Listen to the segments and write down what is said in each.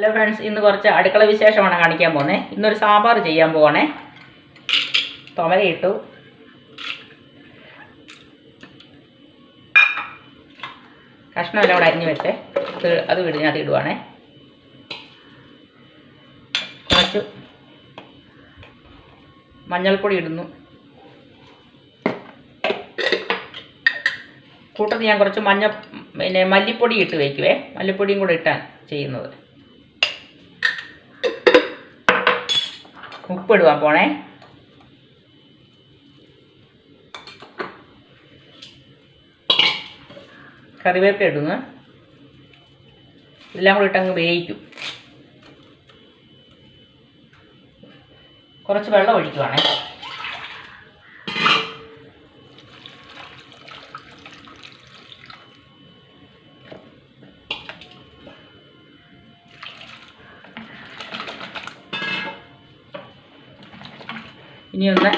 Hello friends ഇന്ന് കുറച്ച് അടുക്കള വിശേഷമാണ് കാണിക്കാൻ പോകുന്നത് ഇന്നൊരു സാമ്പാർ ചെയ്യാൻ പോവാണേ. തുമരയിട്ടു കഷ്ണമെല്ലാം അവിടെ അരിഞ്ഞ് വെച്ചേ. ഇത് അത് വീടിനകത്ത് ഇടുവാണേ. കുറച്ച് മഞ്ഞൾപ്പൊടി ഇടുന്നു. കൂട്ടത്തിൽ ഞാൻ കുറച്ച് മഞ്ഞ പിന്നെ മല്ലിപ്പൊടി ഇട്ട് വയ്ക്കുവേ മല്ലിപ്പൊടിയും കൂടെ ഇട്ടാണ് ചെയ്യുന്നത്. ഉപ്പിടുവാൻ പോണേ. കറിവേപ്പില ഇടുന്നു. എല്ലാം കൂടി ഇട്ടങ്ങ് വേവിക്കും. കുറച്ച് വെള്ളം ഒഴിക്കുവാണേ. ഇനി ഒന്ന്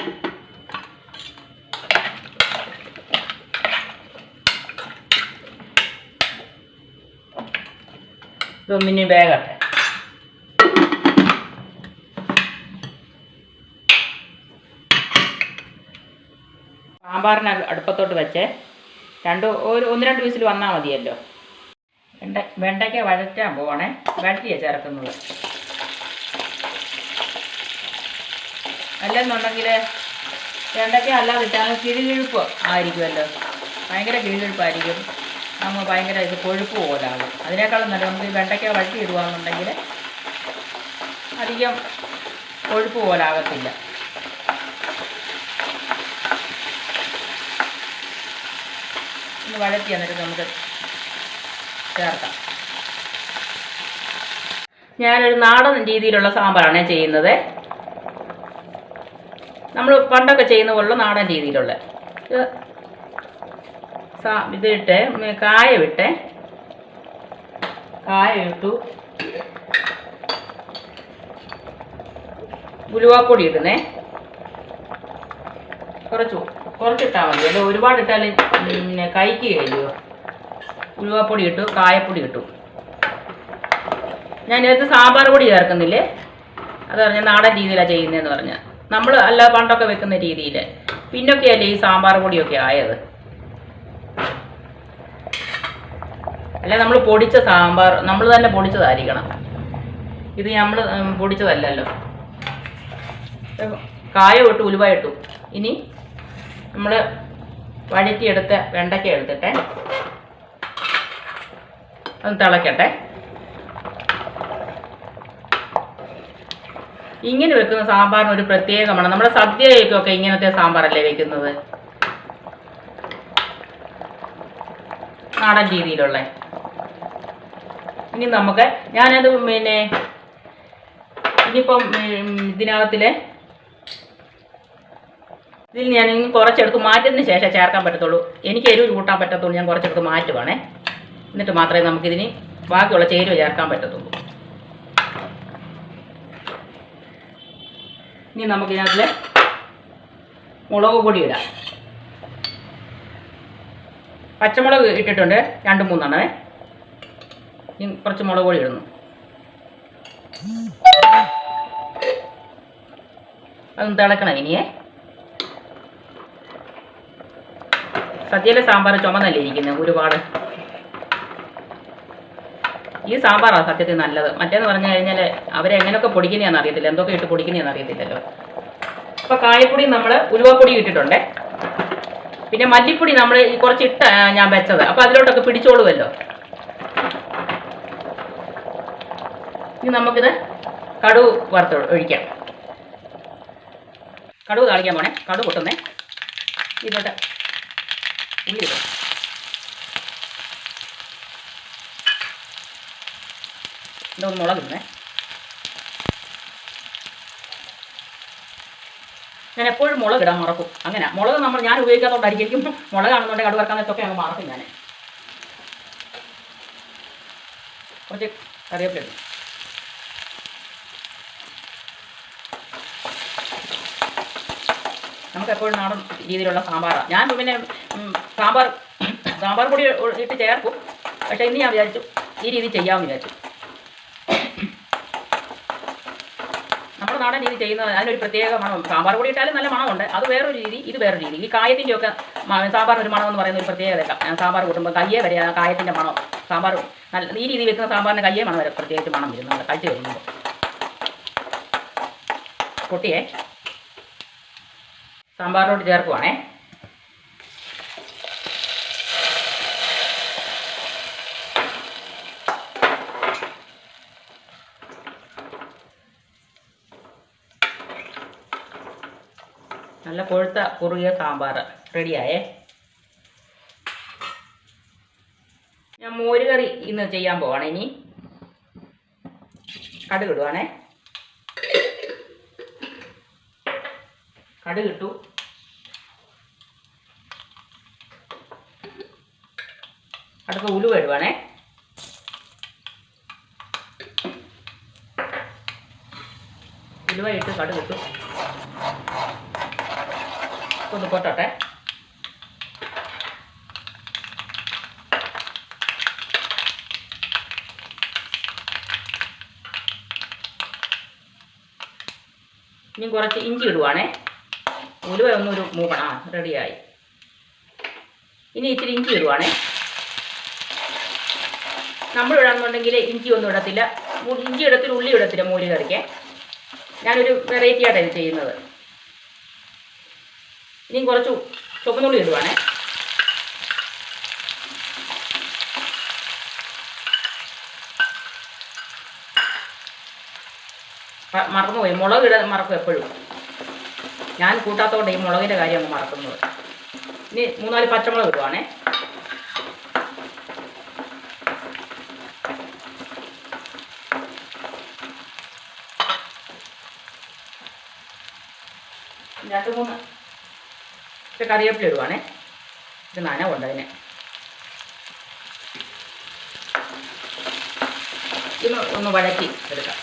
ഇതൊന്നിനി വേഗട്ടെ. സാമ്പാറിന് അടുപ്പത്തോട്ട് വെച്ച്. രണ്ട് ഒരു ഒന്ന് രണ്ട് വിസിൽ വന്നാൽ മതിയല്ലോ. വെണ്ട വെണ്ടയ്ക്ക വഴറ്റാൻ പോവാണേ. വഴറ്റിയാണ് ചേർക്കുന്നത്. അല്ലെന്നുണ്ടെങ്കിൽ വെണ്ടയ്ക്ക അല്ലാതെ ഇട്ടാൽ കിഴികിഴുപ്പ് ആയിരിക്കുമല്ലോ. ഭയങ്കര കിഴികിഴുപ്പായിരിക്കും നമ്മൾ ഭയങ്കര ഇത് കൊഴുപ്പ് പോലാകും അതിനേക്കാളും നല്ല നമുക്ക് വെണ്ടയ്ക്ക വഴറ്റി ഇടുകയാണെന്നുണ്ടെങ്കിൽ അധികം കൊഴുപ്പ് പോലാകത്തില്ല. ഒന്ന് വഴറ്റി എന്നിട്ട് നമുക്ക് ചേർക്കാം. ഞാനൊരു നാടൻ രീതിയിലുള്ള സാമ്പാറാണ് ചെയ്യുന്നത്. നമ്മൾ പണ്ടൊക്കെ ചെയ്യുന്ന പോലുള്ള നാടൻ രീതിയിലുള്ള. ഇത് സാ- ഇതിട്ട് കായ ഇട്ട്. കായം ഇട്ടു. ഉലുവാപ്പൊടി ഇടുന്നേ. കുറച്ച് കുറച്ചിട്ടാൽ മതി. അല്ലെ ഒരുപാട് ഇട്ടാൽ പിന്നെ കൈക്ക് കഴിയുമോ ഉലുവാപ്പൊടി ഇട്ടു കായപ്പൊടി ഇട്ടു. ഞാൻ ഇതിനകത്ത് സാമ്പാർ പൊടി ചേർക്കുന്നില്ലേ? അത് പറഞ്ഞ നാടൻ രീതിയിലാണ് ചെയ്യുന്നതെന്ന് പറഞ്ഞാൽ നമ്മൾ അല്ല പണ്ടൊക്കെ വെക്കുന്ന രീതിയിൽ പിന്നൊക്കെയല്ലേ ഈ സാമ്പാർ പൊടിയൊക്കെ ആയത്? അല്ല നമ്മൾ പൊടിച്ച സാമ്പാർ നമ്മൾ തന്നെ പൊടിച്ചതായിരിക്കണം. ഇത് നമ്മൾ പൊടിച്ചതല്ലല്ലോ. കായ ഇട്ടു ഉലുവ ഇട്ടു. ഇനി നമ്മൾ വഴറ്റിയെടുത്ത വെണ്ടയ്ക്ക എടുത്തിട്ട് ഒന്ന് തിളക്കട്ടെ. ഇങ്ങനെ വെക്കുന്ന സാമ്പാറിന് ഒരു പ്രത്യേകമാണ്. നമ്മുടെ സദ്യയൊക്കെ ഇങ്ങനത്തെ സാമ്പാറല്ലേ വെക്കുന്നത്? നാടൻ രീതിയിലുള്ള. ഇനി നമുക്ക് ഞാനത് പിന്നെ ഇനിയിപ്പം ഇതിനകത്തിലെ ഇതിൽ ഞാൻ ഇനി കുറച്ചെടുത്ത് മാറ്റിയതിന് ശേഷം ചേർക്കാൻ പറ്റത്തുള്ളൂ. എനിക്ക് എരിവ് കൂട്ടാൻ പറ്റത്തുള്ളൂ. ഞാൻ കുറച്ചെടുത്ത് മാറ്റുവാണേ. എന്നിട്ട് മാത്രമേ നമുക്കിതിന് ബാക്കിയുള്ള ചേരുവ ചേർക്കാൻ പറ്റത്തുള്ളൂ. ഇനി നമുക്കിതിനകത്തിൽ മുളക് പൊടി ഇടാം. പച്ചമുളക് ഇട്ടിട്ടുണ്ട്. രണ്ട് മൂന്നെണ്ണമേ. ഇനി കുറച്ച് മുളക് പൊടി ഇടുന്നു. അതൊന്ന് തിളക്കണം ഇനിയേ. സദ്യയിലെ സാമ്പാർ ചുമന്നല്ലേ ഇരിക്കുന്നത് ഒരുപാട്? ഈ സാമ്പാറാണ് സത്യത്തിൽ നല്ലത്. മറ്റേന്ന് പറഞ്ഞു കഴിഞ്ഞാൽ അവരെങ്ങനെയൊക്കെ പൊടിക്കുന്നതാണെന്ന് അറിയത്തില്ല. എന്തൊക്കെ ഇട്ട് പൊടിക്കുന്നതാണെന്ന് അറിയത്തില്ലല്ലോ. അപ്പോൾ കായപ്പൊടി നമ്മൾ ഉലുവപ്പൊടി ഇട്ടിട്ടുണ്ട്. പിന്നെ മല്ലിപ്പൊടി നമ്മൾ കുറച്ച് ഇട്ട ഞാൻ വെച്ചത്. അപ്പോൾ അതിലോട്ടൊക്കെ പിടിച്ചോളുമല്ലോ ഇനി നമുക്കിത് കടുവ് വറുത്ത് ഒഴിക്കാം. കടുവ് താളിക്കാൻ പോണേ. കടുവ് പൊട്ടുന്നേ. ഇതിലോട്ട് ഉള്ളി ഇതൊന്ന് മുളക് ഇടുന്നേ ഞാൻ എപ്പോഴും മുളക് ഇടാൻ മറക്കും. അങ്ങനെ മുളക് നമ്മൾ ഞാൻ ഉപയോഗിക്കാത്തതുകൊണ്ടായിരിക്കും മുളകാണെന്നുണ്ടെങ്കിൽ കടുവ വറക്കാൻ നേരത്തൊക്കെ അങ്ങ് മറക്കും ഞാൻ കുറച്ച് കറിവേപ്പില നമുക്ക് എപ്പോഴും നാടൻ രീതിയിലുള്ള സാമ്പാറാണ്. ഞാൻ പിന്നെ സാമ്പാർ സാമ്പാർ പൊടി ഇട്ട് ചേർക്കും. പക്ഷേ ഇന്ന് ഞാൻ വിചാരിച്ചു ഈ രീതി ചെയ്യാമെന്ന് വിചാരിച്ചു. നാടൻ രീതി ചെയ്യുന്നത് അതിനൊരു പ്രത്യേക മണം സാമ്പാർ കൂടി ഇട്ടാലും നല്ല മണമുണ്ട്. അത് വേറൊരു രീതി ഇത് വേറൊരു രീതി. ഈ കായത്തിന്റെ ഒക്കെ സാമ്പാറിന് ഒരു മണം എന്ന് പറയുന്ന ഒരു പ്രത്യേകത സാമ്പാർ കൂട്ടുമ്പോൾ കയ്യേ വരെ ആ കായത്തിന്റെ മണം സാമ്പാർ നല്ല ഈ രീതി വെക്കുന്ന സാമ്പാറിന് കയ്യേ മണം വരെ പ്രത്യേകിച്ച് മണം വരും. നമ്മൾ കഴിച്ച് കഴിയുമ്പോൾ പൊട്ടിയേ. സാമ്പാറിനോട് ചേർക്കുവാണേ. നല്ല കൊഴുത്ത കുറുകിയ സാമ്പാർ. റെഡിയായേ? ഞാൻ മോര് കറി ഇന്ന് ചെയ്യാൻ പോവാണ് ഇനി. കടുക് ഇടുവാണേ. കടുക് ഇട്ടു. അടുത്ത ഉലുവ ഇടുവാണേ. ഉലുവ ഇട്ട് കടുക് ഇട്ടു. ഒന്ന് പൊട്ടട്ടെ. ഇനി കുറച്ച് ഇഞ്ചി ഇടുവാണേ. ഉലുവ ഒന്നൊരു മൂക്കണം. ആ റെഡിയായി. ഇനി ഇച്ചിരി ഇഞ്ചി ഇടുവാണേ. നമ്മൾ ഇടാന്നുണ്ടെങ്കിൽ ഇഞ്ചി ഒന്നും ഇടത്തില്ല. ഇഞ്ചി ഇടത്തില്ല ഉള്ളി ഇടത്തില്ല മോര് കറിക്ക്. ഞാനൊരു വെറൈറ്റി ആയിട്ടാണ് ചെയ്യുന്നത്. ഇനിയും കുറച്ച് ചുവന്നുള്ളി ഇടുവാണേ. മറന്നുപോയി. മുളക് ഇടാൻ മറക്കും എപ്പോഴും. ഞാൻ കൂട്ടാത്തതുകൊണ്ട് ഈ മുളകിന്റെ കാര്യം അങ്ങ് മറക്കുന്നത്. ഇനി മൂന്നാൽ പച്ചമുളക് ഇടുവാണേ. രണ്ട് മൂന്ന് ഇച്ചിരി കറിവേപ്പില ഇടുവാണേ. ഇത് നനവുണ്ട് അതിന്. ഇന്ന് ഒന്ന് വഴറ്റി എടുക്കാം.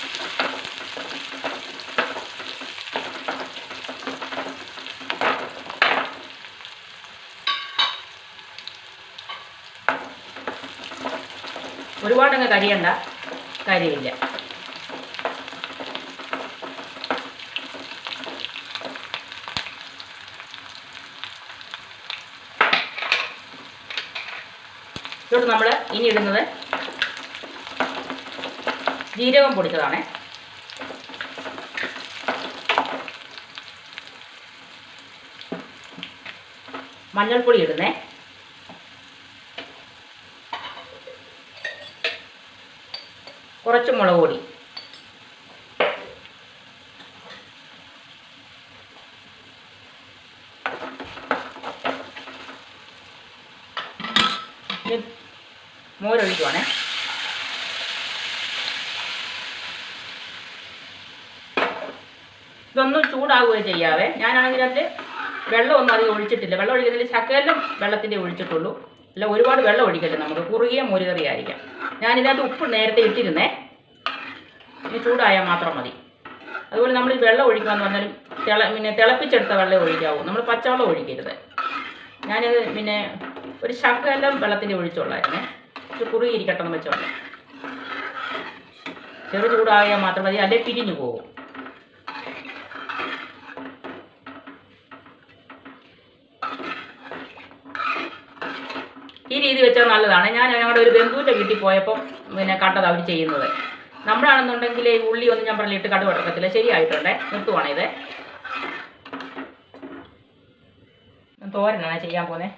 ഒരുപാടങ്ങ് കരിയണ്ട. കാര്യമില്ല. ഇതോട് നമ്മൾ ഇനി ഇടുന്നത് ജീരകം പൊടിച്ചതാണേ. മഞ്ഞൾപ്പൊടി ഇടുന്നേ. കുറച്ച് മുളക് പൊടി ഇനി മോരൊഴിക്കുവാണേ. ഇതൊന്നും ചൂടാവുകയോ ചെയ്യാവേ. ഞാനാണെങ്കിൽ അതിൽ വെള്ളമൊന്നും അധികം ഒഴിച്ചിട്ടില്ല. വെള്ളം ഒഴിക്കുന്നതിൽ ചക്കയെല്ലാം വെള്ളത്തിന്റെ ഒഴിച്ചിട്ടുള്ളൂ. അല്ല ഒരുപാട് വെള്ളം ഒഴിക്കല്ലേ നമുക്ക്? കുറുകിയ മോരുകറി ആയിരിക്കാം. ഞാനിതിനകത്ത് ഉപ്പ് നേരത്തെ ഇട്ടിരുന്നേ. ഇനി ചൂടായാൽ മാത്രം മതി. അതുപോലെ നമ്മൾ വെള്ളം ഒഴിക്കുകയെന്ന് പറഞ്ഞാലും തിള പിന്നെ തിളപ്പിച്ചെടുത്ത വെള്ളം ഒഴിക്കാവൂ. നമ്മൾ പച്ചവെള്ളം ഒഴിക്കരുത്. ഞാനത് പിന്നെ ഒരു ശകലം വെള്ളത്തിന്റെ ഒഴിച്ചുള്ളായിരുന്നേ ഒരു കുറുകി ഇരിക്കട്ടെ എന്ന് വെച്ചോളെ ചെറു ചൂടായാൽ മാത്രം മതി. അല്ലെ പിരിഞ്ഞു പോകും ഈ രീതി വെച്ചാൽ നല്ലതാണ്. ഞാൻ ഞങ്ങളുടെ ഒരു ബന്ധുവിന്റെ വീട്ടിൽ പോയപ്പോൾ പിന്നെ കണ്ടത് അവർ ചെയ്യുന്നത്. നമ്മളാണെന്നുണ്ടെങ്കിൽ ഈ ഉള്ളി ഒന്നും ഞാൻ പറഞ്ഞിട്ട് കടു വടക്കത്തില്ല ശരിയായിട്ടുണ്ടേ? നിർത്തുവാണ് ഇത്. തോരനാണ് ചെയ്യാൻ പോന്നെ.